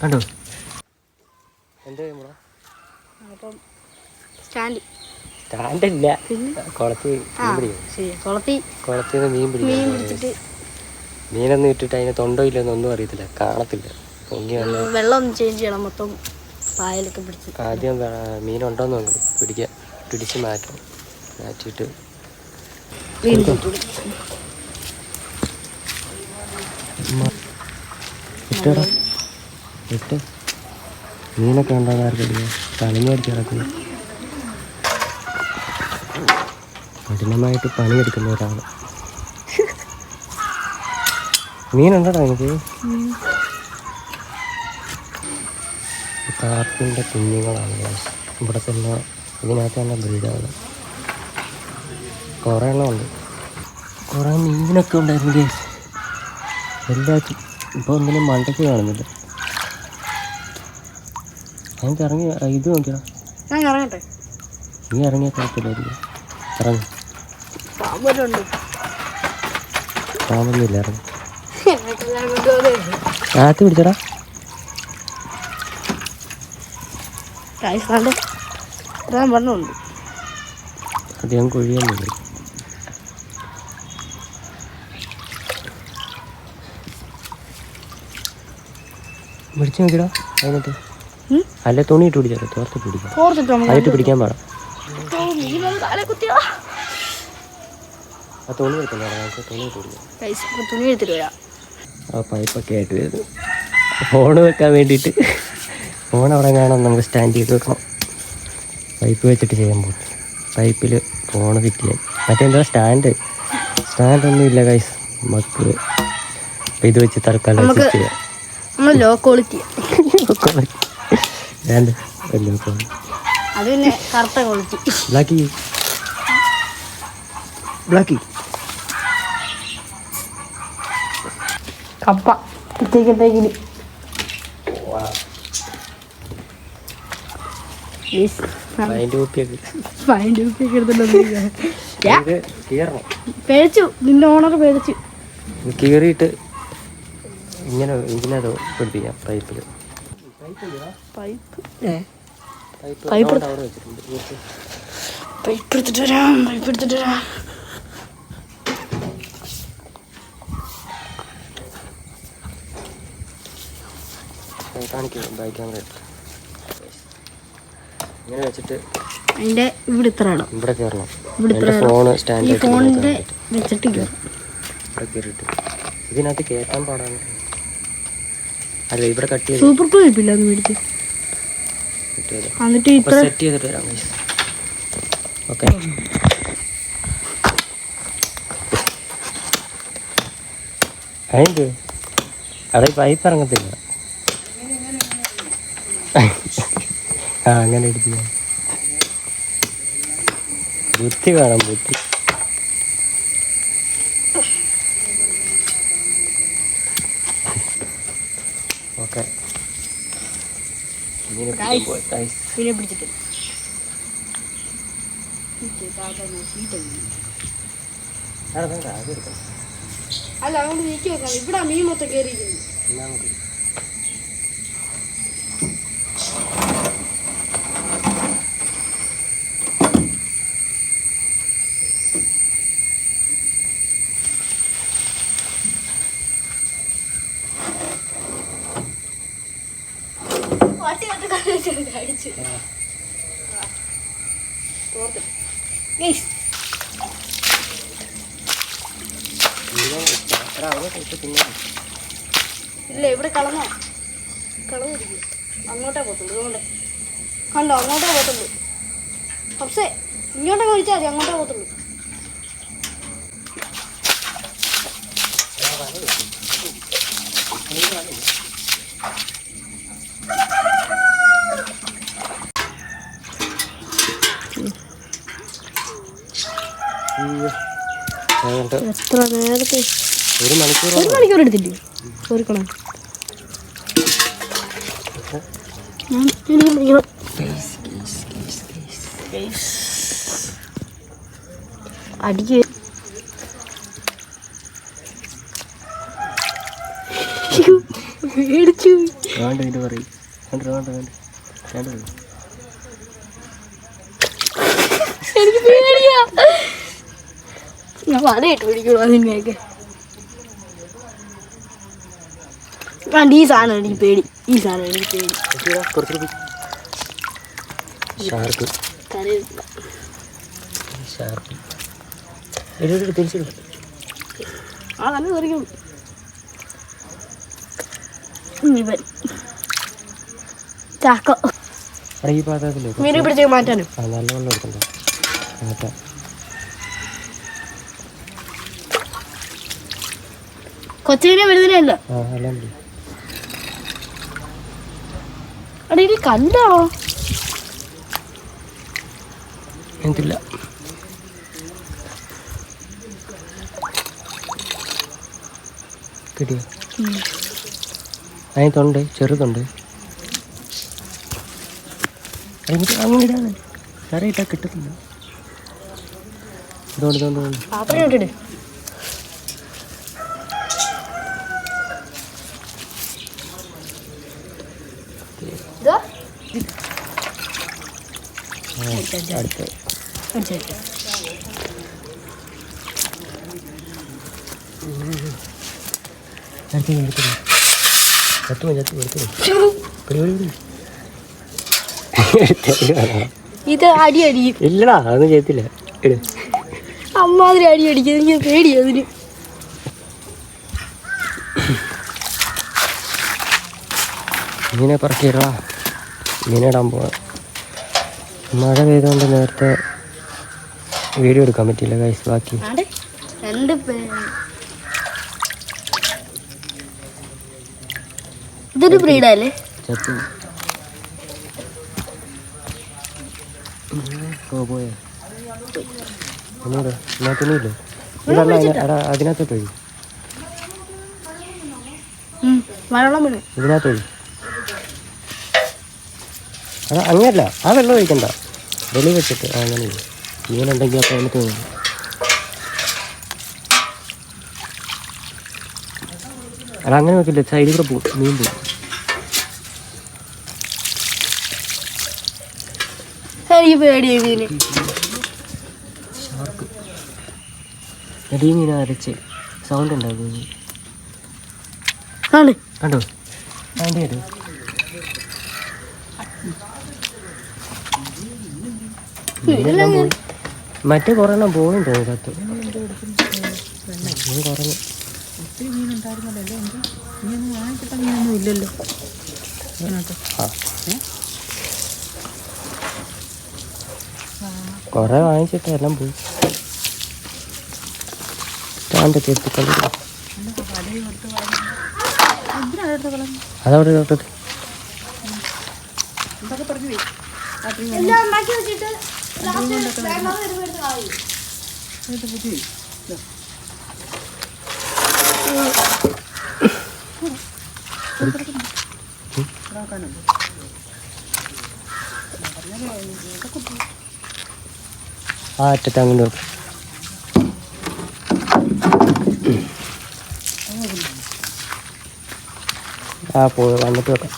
കണ്ടോ കുളത്തി കുളത്തിൽ നിന്ന് മീൻ പിടിക്കും മീനൊന്നും ഇട്ടിട്ട് അതിന് തൊണ്ടോ ഇല്ലെന്നൊന്നും അറിയത്തില്ല കാണത്തില്ല പൊങ്ങി വെള്ളം ചേഞ്ച് ചെയ്യണം മൊത്തം. പായലൊക്കെ പിടിച്ച്. ആദ്യം മീനുണ്ടോ എന്ന് നോക്കി. പിടിക്കുക പിടിച്ച് മാറ്റും മാറ്റിയിട്ട്. ഇട്ട്. മീനൊക്കെ ഉണ്ടോ ആർക്കറിയാം പണിഞ്ഞടിച്ച് കിടക്കുന്നു കഠിനമായിട്ട് പണിയെടുക്കുന്ന ഒരാൾ മീനുണ്ടോ എനിക്ക് കാർപ്പിന്റെ കുഞ്ഞുങ്ങളാണ്. ഇവിടെ തന്നെ ഇതിനകത്ത് തന്നെ ബ്രീഡാണ് കുറേ എണ്ണം ഉണ്ട്. കുറേ മീനൊക്കെ ഉണ്ടായിരുന്നു കേസ് എല്ലാത്തും ഇപ്പോൾ ഒന്നിനും മണ്ടയ്ക്ക് കാണുന്നില്ല. എനിക്ക് ഇറങ്ങി ഇത് നോക്കിയാ നീ ഇറങ്ങിയ കുഴപ്പമില്ലായിരിക്കും. ഇറങ്ങി. പാമ്പലുണ്ട് കാണുന്നില്ല ഇറങ്ങി. ആത്തി പിടിച്ചടാ. കായ്സാണ്ട് ഇത്രയും അധികം കുഴിയൊന്നുമില്ല. പിടിച്ചു നോക്കിടാ അതിനകത്ത്? അല്ല തുണി ഇട്ട് പിടിച്ചാലോ തോർത്ത് പിടിക്കാം അതിട്ട് പിടിക്കാൻ പാടാം. ആ തുണി എടുക്കണ്ടോ നമുക്ക് തുണി ഇട്ട് പിടിക്കാം. ഇപ്പൊ തുണി എടുത്തിട്ട് വരാം. ആ പൈപ്പൊക്കെ ആയിട്ട് വരുന്നു. ഫോൺ വെക്കാൻ വേണ്ടിയിട്ട്. ഫോൺ അവിടെ കാണാൻ നമുക്ക് സ്റ്റാൻഡ് ചെയ്ത് വെക്കണം. പൈപ്പ് വെച്ചിട്ട് ചെയ്യാൻ പോകും പൈപ്പിൽ ഫോൺ ഫിറ്റ് ചെയ്യാൻ. മറ്റെന്താ സ്റ്റാൻഡ് സ്റ്റാൻഡ് ഒന്നും ഇല്ല കൈസ് നമുക്ക് അപ്പം ഇത് വെച്ച് തൽക്കാലം ചെയ്യാം. ലോ ക്വാളിറ്റി സ്റ്റാൻഡ് വലിയ അത് പിന്നെ കറുത്ത ക്വാളിറ്റി ബ്ലാക്കി ബ്ലാക്കി കപ്പ. ഉച്ചക്കത്തേക്കിന് പേടിച്ചു. നിന്റെ ഓണർ പേടിച്ചു. കീറിയിട്ട് ഇങ്ങനെ ഇങ്ങനെ പിടിപ്പിക്കാം പൈപ്പിൽ പൈപ്പ് എടുത്തിട്ട് വരാം. പൈപ്പ് എടുത്തിട്ട് വരാം. കാണിക്കാം ബൈക്ക് ക്യാമറ ഇങ്ങനെ വെച്ചിട്ട് അതിന്റെ ഇവിടെ ഇത്ര ഇടാം ഇവിടെ കയറണം. ഇവിടെ സ്റ്റാൻഡ് ഈ ഫോണിന്റെ വെച്ചിട്ട് കയറും. ഇവിടെ കയറിയിട്ട്. ഇതിനകത്ത് കയറ്റാൻ പാടാണ്. അല്ല ഇവിടെ കട്ട് ചെയ്ത് സൂപ്പർ മേടിച്ച്? എന്നിട്ട് ഇത്ര സെറ്റ് ചെയ്തിട്ട് വരാം ഓക്കെ അതിന്റെ അവിടെ പൈപ്പ് ഇറങ്ങത്തില്ല. ആ അങ്ങനെ എടുത്തു ബുദ്ധി വേണം ബുദ്ധി. ഓക്കെ. പിന്നെ പിടിച്ചിട്ട്. അവിടെ അല്ല അതുകൊണ്ട് നീക്കി വെക്കാം ഇവിടെ മീൻ മൊത്തം കയറിയിരിക്കുന്നു. ഇല്ല ഇവിടെ കളഞ്ഞോ? കളവ് അങ്ങോട്ടേ പോത്തുള്ളൂ ഇതുകൊണ്ട് കണ്ടോ. അങ്ങോട്ടേ പോത്തുള്ളൂ പക്ഷേ ഇങ്ങോട്ടേ കഴിച്ചാൽ മതി അങ്ങോട്ടേ പോത്തുള്ളൂ Thank അതുകൊണ്ട് എത്ര നേരത്തെ? ഒരു മണിക്കൂർ ഒരു മണിക്കൂർ എടുത്തില്ലേ? ഒരു കണം ഞാൻ എനിക്ക് പിടിക്കണം അടിക്ക് പേടിച്ചു. വേണ്ട ഇതിന്റെ പറയും. വേണ്ട വേണ്ട വേണ്ട. വേണ്ട. എനിക്ക് ഞാൻ വലയിട്ട് പിടിക്കുള്ളൂ അതിനെയൊക്കെ കണ്ട് ഈ സാധനം എനിക്ക് പേടി. ഈ സാധനം എനിക്ക് ആ തെറിക്കും. ഇവൻ. ചാക്ക. പാത്രത്തില്ലേ മീനെ പിടിച്ച് മാറ്റാനും. നല്ല വെള്ളം എടുക്കണ്ടോ? കൊച്ചിനെ പിടി അവിടെ ഇത് കണ്ടാണോ എന്തില്ല കിട്ടിയോ? അതിനകത്തുണ്ട് ചെറുതുണ്ട് അങ്ങനെ ഇട്ടാൽ കിട്ടത്തില്ല. ഇതുകൊണ്ട് ഇതുകൊണ്ട് ഇതുകൊണ്ട്. പാത്രം ഇട്ടിട്ട് ഇതാ ആ, അടുത്ത് പിടിച്ചേക്ക്. അടുത്ത് എടുത്തു ചത്തു പോയി, ചത്തു പോയി, എടുത്തു പോയി. പിടി പിടി പിടി എടുത്ത് വേണം. ഇത് അടി അടിക്കും ഇല്ലടാ അതൊന്നും ചെയ്യത്തില്ല. അമ്മാതിരി അടി അടിക്കും എനിക്ക് പേടി അതിന്. മീനെ പറക്കിയിടാ മീനിടാൻ പോവാം. മഴ പെയ്തുകൊണ്ട് നേരത്തെ വീഡിയോ എടുക്കാൻ പറ്റിയില്ല കൈസ് ബാക്കി. രണ്ട് ഇതൊരു ബ്രീഡല്ലേ? ചത്തു പോയോ അതിനകത്തോട്ട് മലയാളം വീണ് ഇതിനകത്ത് ഒഴി അതാ അങ്ങനല്ല ആ വെള്ളം ഒഴിക്കണ്ട. വെളി വെച്ചിട്ട് ആ അങ്ങനെ. മീനുണ്ടെങ്കിൽ അപ്പോൾ നമുക്ക് അല്ല അങ്ങനെ വെക്കില്ല സൈഡിൽ കൂടെ പോകും മീൻ പോകും എനിക്ക് പേടിയായി മീന്. ഷാർക്ക്. എടീ മീൻ അരച്ച്. സൗണ്ട് ഉണ്ടാകും കണ്ടോ? മറ്റേ കൊറേ പോകുന്നു തോന്നുന്നു മീൻ കുറഞ്ഞു ആ. കുറേ വാങ്ങിച്ചിട്ട് എല്ലാം പോയി. സ്റ്റാൻഡ് തീർത്തിക്കൊണ്ട് അതവിടെ എല്ലാം ഉണ്ടാക്കി ആ അറ്റത്ത് അങ്ങോട്ട് ആ പോയി വന്നിട്ട് വെക്കാം.